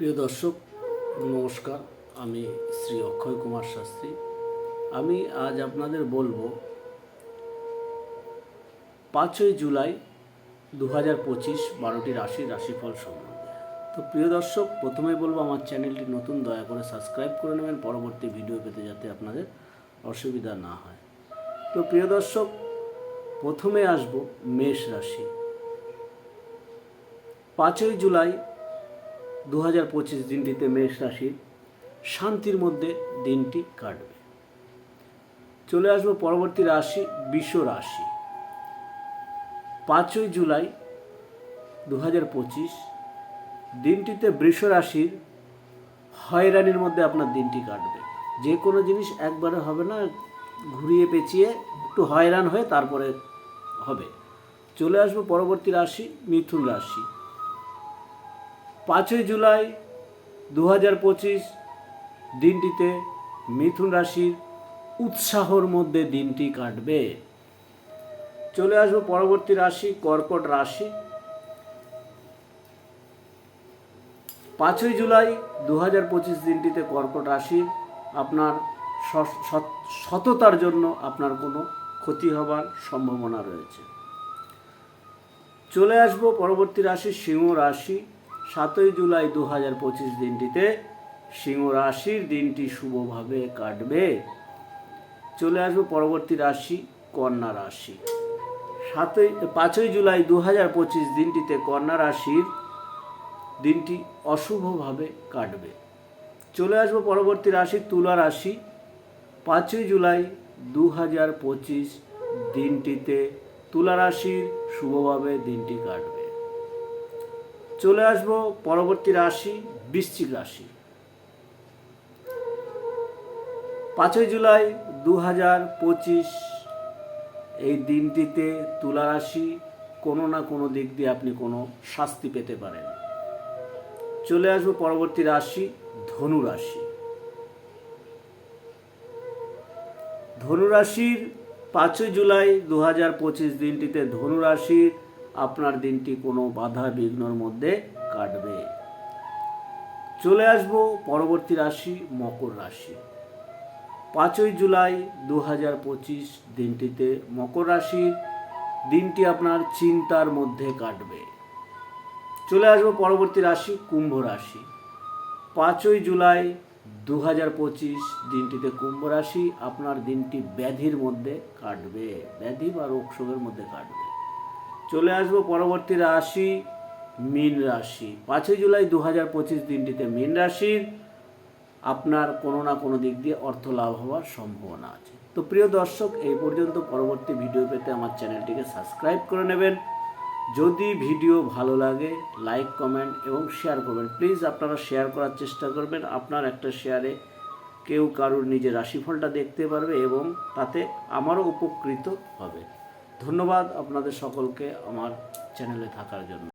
প্রিয় দর্শক, নমস্কার। আমি শ্রী অক্ষয় কুমার শাস্ত্রী। আমি আজ আপনাদের বলব, পাঁচই জুলাই দু হাজার পঁচিশ বারোটি রাশি রাশিফল সম্বন্ধে। তো প্রিয় দর্শক, প্রথমেই বলব, আমার চ্যানেলটি নতুন, দয়া করে সাবস্ক্রাইব করে নেবেন। পরবর্তী ভিডিও পেতে যাতে আপনাদের অসুবিধা না হয়। তো প্রিয় দর্শক, প্রথমে আসব মেষ রাশি। পাঁচই জুলাই দু হাজার পঁচিশ দিনটিতে মেষ রাশির শান্তির মধ্যে দিনটি কাটবে। চলে আসব পরবর্তী রাশি, বিশ্ব রাশি। পাঁচই জুলাই দু হাজার পঁচিশ দিনটিতে বৃষ রাশির হয়রানির মধ্যে আপনার দিনটি কাটবে। যে কোনো জিনিস একবারে হবে না, ঘুরিয়ে পেঁচিয়ে একটু হয়রান হয়ে তারপরে হবে। চলে আসব পরবর্তী রাশি, মিথুন রাশি। পাঁচই জুলাই দু হাজার পঁচিশ দিনটিতে মিথুন রাশির উৎসাহর মধ্যে দিনটি কাটবে। চলে আসব পরবর্তী রাশি, কর্কট রাশি। পাঁচই জুলাই দু হাজার পঁচিশ দিনটিতে কর্কট রাশির আপনার সততার জন্য আপনার কোনো ক্ষতি হবার সম্ভাবনা রয়েছে। চলে আসব পরবর্তী রাশি, সিংহ রাশি। সাতই জুলাই দু হাজার পঁচিশ দিনটিতে সিংহ রাশির দিনটি শুভভাবে কাটবে। চলে আসব পরবর্তী রাশি, কন্যা রাশি। সাতই, পাঁচই জুলাই দু হাজার পঁচিশ দিনটিতে কন্যা রাশির দিনটি অশুভভাবে কাটবে। চলে আসব পরবর্তী রাশি, তুলা রাশি। পাঁচই জুলাই দু হাজার পঁচিশ দিনটিতে তুলা রাশির শুভভাবে দিনটি কাটবে। চলে আসব পরবর্তী রাশি বৃশ্চিক রাশি। পাঁচই জুলাই দু হাজার পঁচিশ, এই দিনটিতে তুলা রাশি কোনো না কোনো দিক দিয়ে আপনি কোনো শাস্তি পেতে পারেন। চলে আসব পরবর্তী রাশি ধনু রাশি। ধনুরাশির পাঁচই জুলাই দু হাজার পঁচিশ দিনটিতে ধনুরাশির আপনার দিনটি কোনো বাধা বিঘ্নর মধ্যে কাটবে। চলে আসব পরবর্তী রাশি, মকর রাশি। পাঁচই জুলাই দু হাজার পঁচিশ দিনটিতে মকর রাশির দিনটি আপনার চিন্তার মধ্যে কাটবে। চলে আসব পরবর্তী রাশি, কুম্ভ রাশি। পাঁচই জুলাই দু হাজার পঁচিশ দিনটিতে কুম্ভ রাশি আপনার দিনটি ব্যাধির মধ্যে কাটবে। ব্যাধি বা রোগ শোকের মধ্যে কাটবে। চলে আসব পরবর্তী রাশি মীন রাশি। পাঁচই জুলাই দু হাজার পঁচিশ দিনটিতে মীন রাশির আপনার কোনো না কোনো দিক দিয়ে অর্থ লাভ হওয়ার সম্ভাবনা আছে। তো প্রিয় দর্শক, এই পর্যন্ত পরবর্তী ভিডিও পেতে আমার চ্যানেলটিকে সাবস্ক্রাইব করে নেবেন। যদি ভিডিও ভালো লাগে, লাইক, কমেন্ট এবং শেয়ার করবেন। প্লিজ আপনারা শেয়ার করার চেষ্টা করবেন। আপনার একটা শেয়ারে কেউ কারুর নিজের রাশিফলটা দেখতে পারবে এবং তাতে আমারও উপকৃত হবে। ধন্যবাদ আপনাদের সকলকে আমার চ্যানেলে থাকার জন্য।